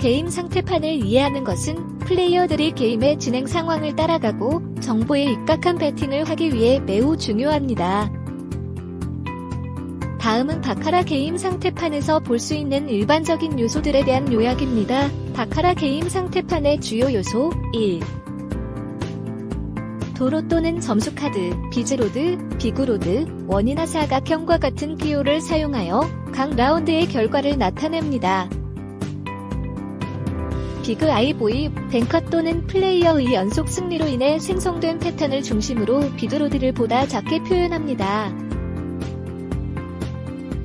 게임 상태판을 이해하는 것은 플레이어들이 게임의 진행 상황을 따라가고 정보에 입각한 배팅을 하기 위해 매우 중요합니다. 다음은 바카라 게임 상태판에서 볼 수 있는 일반적인 요소들에 대한 요약입니다. 바카라 게임 상태판의 주요 요소 1. 도로 또는 점수 카드, 비즈로드, 비그로드, 원이나 사각형과 같은 기호를 사용하여 각 라운드의 결과를 나타냅니다. 비그 아이보이, 뱅커 또는 플레이어의 연속 승리로 인해 생성된 패턴을 중심으로 비드로드를 보다 작게 표현합니다.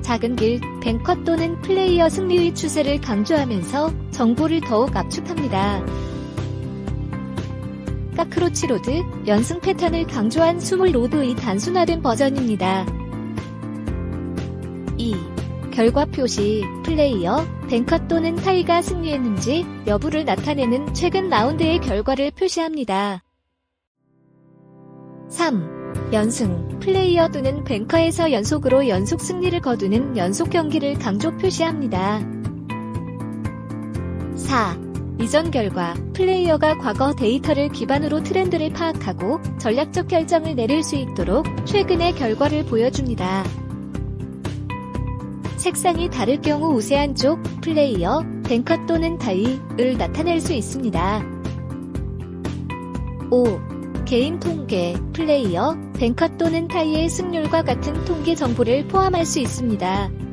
작은 길, 뱅커 또는 플레이어 승리의 추세를 강조하면서 정보를 더욱 압축합니다. 까크로치 로드, 연승 패턴을 강조한 스몰 로드의 단순화된 버전입니다. 2. 결과 표시, 플레이어, 뱅커 또는 타이가 승리했는지 여부를 나타내는 최근 라운드의 결과를 표시합니다. 3. 연승, 플레이어 또는 뱅커에서 연속으로 연속 승리를 거두는 연속 경기를 강조 표시합니다. 4. 이전 결과, 플레이어가 과거 데이터를 기반으로 트렌드를 파악하고 전략적 결정을 내릴 수 있도록 최근의 결과를 보여줍니다. 색상이 다를 경우 우세한 쪽, 플레이어, 뱅커 또는 다이을 나타낼 수 있습니다. 5. 게임 통계, 플레이어, 뱅커 또는 타이의 승률과 같은 통계 정보를 포함할 수 있습니다.